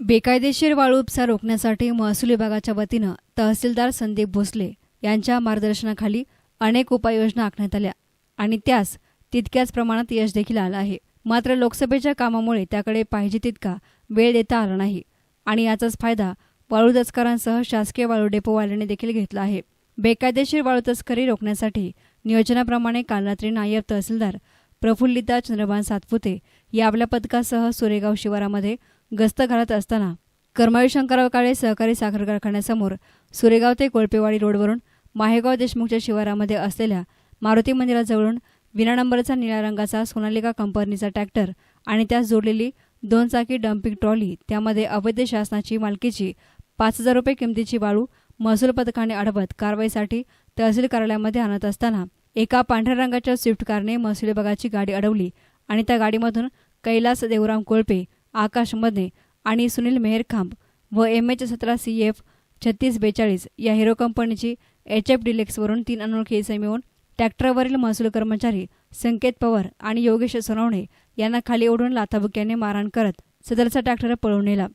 बेकायदेशीर वाळू उपसा रोखण्यासाठी महसूल विभागाच्या वतीनं तहसीलदार संदीप भोसले यांच्या मार्गदर्शनाखाली अनेक उपाययोजना आखण्यात आल्या आणि त्यास तितक्याच प्रमाणात यश देखील आलं आहे. मात्र लोकसभेच्या कामामुळे त्याकडे पाहिजे तितका वेळ देता आला नाही आणि याचाच फायदा वाळू तस्करांसह शासकीय वाळू डेपोवाल्यांनी देखील घेतला आहे. बेकायदेशीर वाळू तस्करी रोखण्यासाठी नियोजनाप्रमाणे काल रात्री नायब तहसीलदार प्रफुल्लिता चंद्रभान सातपुते या आपल्या पथकासह सुरेगाव शिवारामध्ये गस्त घालत असताना करमाळी शंकरराव काळे सहकारी साखर कारखान्यासमोर सुरेगाव ते कोळपेवाडी रोडवरून माहेगाव देशमुखच्या शिवारामध्ये असलेल्या मारुती मंदिराजवळून विना नंबरचा निळ्या रंगाचा सोनालिका कंपनीचा ट्रॅक्टर आणि त्यास जोडलेली दोन चाकी डम्पिंग ट्रॉली त्यामध्ये अवैध शासनाची मालकीची पाच हजार रुपये किमतीची वाळू महसूल पथकाने अडवत कारवाईसाठी तहसील कार्यालयामध्ये आणत असताना एका पांढऱ्या रंगाच्या स्विफ्ट कारने महसूल विभागाची गाडी अडवली आणि त्या गाडीमधून कैलास देवराम कोळपे आकाश मदने आणि सुनील मेहरखांब व एम एच सतरा सी एफ छत्तीस बेचाळीस या हिरो कंपनीची एच एफ डिलेक्सवरून तीन अनोळखी इसमे मिळून ट्रॅक्टरवरील महसूल कर्मचारी संकेत पवार आणि योगेश सोनवणे यांना खाली ओढून लाथाबुक्याने मारहाण करत सदरचा ट्रॅक्टर पळवून नेला.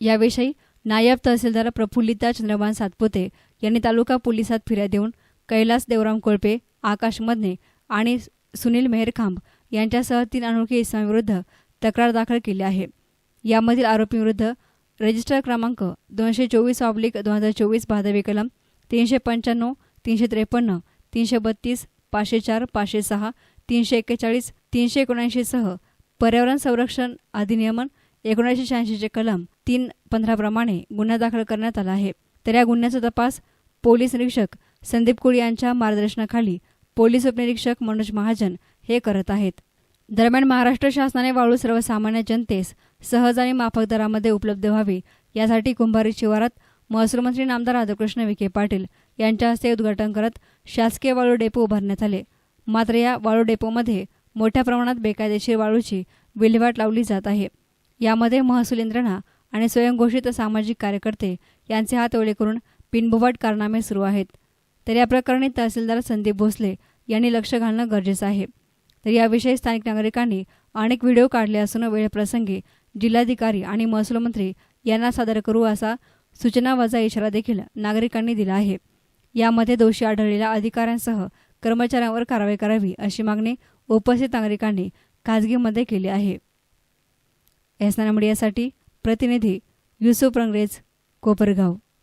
याविषयी नायब तहसीलदार प्रफुल्लिता चंद्रभान सातपुते यांनी तालुका पोलिसात फिर्या देऊन कैलास देवराम कोळपे आकाश मदने आणि सुनील मेहरखांब यांच्यासह तीन अनोळखी इसमांविरुद्ध तक्रार दाखल केली आहे. यामधील आरोपींविरुद्ध रजिस्टर क्रमांक दोनशे चोवीस ऑब्लिक दोन हजार चोवीस भादवी कलम तीनशे पंच्याण्णव तीनशे त्रेपन्न तीनशे बत्तीस पाचशे चार पाचशे सहा तीनशे एक्केचाळीस तीनशे एकोणऐंशीसह पर्यावरण संरक्षण अधिनियमन एकोणीसशे शहाऐंशीचे कलम तीन पंधराप्रमाणे गुन्हा दाखल करण्यात आला आहे. तर या गुन्ह्याचा तपास पोलीस निरीक्षक संदीप कुळी यांच्या मार्गदर्शनाखाली पोलीस उपनिरीक्षक मनोज महाजन हे करत आहेत. दरम्यान महाराष्ट्र शासनाने वाळू सर्वसामान्य जनतेस सहज आणि माफक दरामध्ये उपलब्ध व्हावी यासाठी कुंभारी शिवारात महसूल मंत्री नामदार राधाकृष्ण विखे पाटील यांच्या हस्ते उद्घाटन करत शासकीय वाळू डेपो उभारण्यात आले. मात्र या वाळू डेपोमध्ये मोठ्या प्रमाणात बेकायदेशीर वाळूची विल्हेवाट लावली जात आहे. यामध्ये महसूल यंत्रणा आणि स्वयंघोषित सामाजिक कार्यकर्ते यांचे हात ओले करून बिनबुवाट कारनामे सुरू आहेत. तर या प्रकरणी तहसीलदार संदीप भोसले यांनी लक्ष घालणं गरजेचं आहे. तर याविषयी स्थानिक नागरिकांनी अनेक व्हिडिओ काढले असून वेळप्रसंगी जिल्हाधिकारी आणि महसूल मंत्री यांना सादर करू असा सूचनावजा इशारा देखील नागरिकांनी दिला आहे. यामध्ये दोषी आढळलेल्या अधिकाऱ्यांसह कर्मचाऱ्यांवर कारवाई करावी अशी मागणी उपस्थित नागरिकांनी खाजगीमध्ये केली आहे. एसना मीडियासाठी प्रतिनिधी युसुफ रंगरेज कोपरगाव.